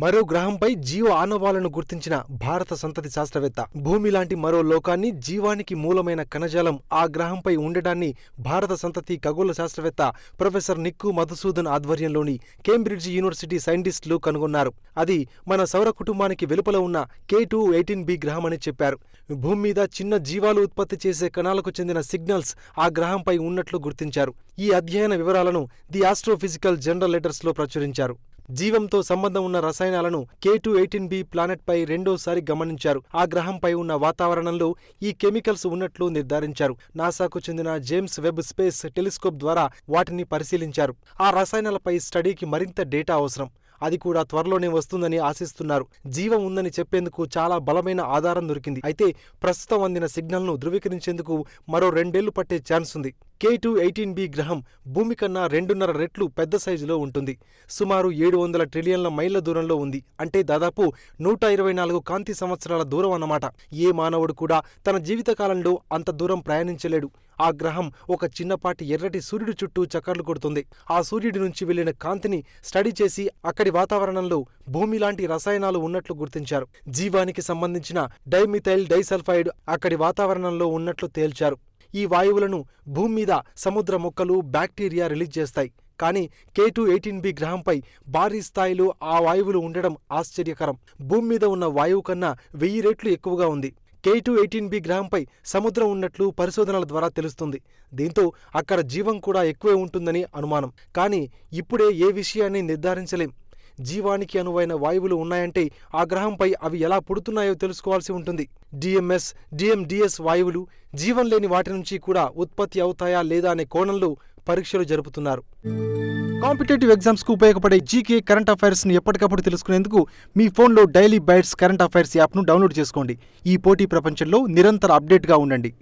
మరో గ్రహంపై జీవ ఆనవాలను గుర్తించిన భారత సంతతి శాస్త్రవేత్త. భూమి లాంటి మరో లోకాన్ని జీవానికి మూలమైన కణజాలం ఆ గ్రహంపై ఉండడాన్ని భారత సంతతి ఖగోళ శాస్త్రవేత్త ప్రొఫెసర్ నిక్కు మధుసూదన్ ఆధ్వర్యంలోని కేంబ్రిడ్జ్ యూనివర్సిటీ సైంటిస్టులు కనుగొన్నారు. అది మన సౌర కుటుంబానికి వెలుపల ఉన్న కే టూ ఎయిటీన్ బి గ్రహమని చెప్పారు. భూమి మీద చిన్న జీవాలు ఉత్పత్తి చేసే కణాలకు చెందిన సిగ్నల్స్ ఆ గ్రహంపై ఉన్నట్లు గుర్తించారు. ఈ అధ్యయన వివరాలను ది ఆస్ట్రోఫిజికల్ జనరల్ లెటర్స్లో ప్రచురించారు. జీవంతో సంబంధం ఉన్న రసాయనాలను కే టూ ఎయిటీన్ బి ప్లానెట్పై రెండోసారి గమనించారు. ఆ గ్రహంపై ఉన్న వాతావరణంలో ఈ కెమికల్స్ ఉన్నట్లు నిర్ధారించారు. నాసాకు చెందిన జేమ్స్ వెబ్ స్పేస్ టెలిస్కోప్ ద్వారా వాటిని పరిశీలించారు. ఆ రసాయనాలపై స్టడీకి మరింత డేటా అవసరం. అది కూడా త్వరలోనే వస్తుందని ఆశిస్తున్నారు. జీవం ఉందని చెప్పేందుకు చాలా బలమైన ఆధారం దొరికింది. అయితే ప్రస్తుతం అందిన సిగ్నల్ను ధృవీకరించేందుకు మరో రెండేళ్ళు పట్టే ఛాన్స్ ఉంది. కే టూ ఎయిటీన్ బి గ్రహం భూమి కన్నా రెండున్నర రెట్లు పెద్ద సైజులో ఉంటుంది. సుమారు ఏడు వందల ట్రిలియన్ల మైళ్ళ దూరంలో ఉంది. అంటే దాదాపు నూట ఇరవై నాలుగు కాంతి సంవత్సరాల దూరం అన్నమాట. ఏ మానవుడు కూడా తన జీవితకాలంలో అంత దూరం ప్రయాణించలేడు. ఆ గ్రహం ఒక చిన్నపాటి ఎర్రటి సూర్యుడి చుట్టూ చక్కర్లు కొడుతుంది. ఆ సూర్యుడి నుంచి వెళ్ళిన కాంతిని స్టడీ చేసి అక్కడి వాతావరణంలో భూమి లాంటి రసాయనాలు ఉన్నట్లు గుర్తించారు. జీవానికి సంబంధించిన డైమిథైల్ డైసల్ఫైడ్ అక్కడి వాతావరణంలో ఉన్నట్లు తేల్చారు. ఈ వాయువులను భూమి మీద సముద్ర మొక్కలు బ్యాక్టీరియా రిలీజ్ చేస్తాయి. కానీ కే టూ ఎయిటీన్ బి గ్రహంపై భారీ స్థాయిలో ఆ వాయువులు ఉండడం ఆశ్చర్యకరం. భూమి మీద ఉన్న వాయువు కన్నా వెయ్యి రెట్లు ఎక్కువగా ఉంది. కే టూ ఎయిటీన్ బి గ్రహంపై సముద్రం ఉన్నట్లు పరిశోధనల ద్వారా తెలుస్తుంది. దీంతో అక్కడ జీవం కూడా ఎక్కువే ఉంటుందని అనుమానం. కానీ ఇప్పుడే ఏ విషయాన్ని నిర్ధారించలేం? జీవానికి అనువైన వాయువులు ఉన్నాయంటే ఆ గ్రహంపై అవి ఎలా పుడుతున్నాయో తెలుసుకోవాల్సి ఉంటుంది. డిఎంఎస్ డిఎండిఎస్ వాయువులు జీవం లేని వాటి నుంచి కూడా ఉత్పత్తి అవుతాయా లేదా అనే కోణంలో పరీక్షలు జరుపుతున్నారు. కాంపిటేటివ్ ఎగ్జామ్స్కు ఉపయోగపడే జీకే కరెంట్ అఫైర్స్ని ఎప్పటికప్పుడు తెలుసుకునేందుకు మీ ఫోన్లో డైలీ బైట్స్ కరెంట్ అఫైర్స్ యాప్ను డౌన్లోడ్ చేసుకోండి. ఈ పోటీ ప్రపంచంలో నిరంతర అప్డేట్గా ఉండండి.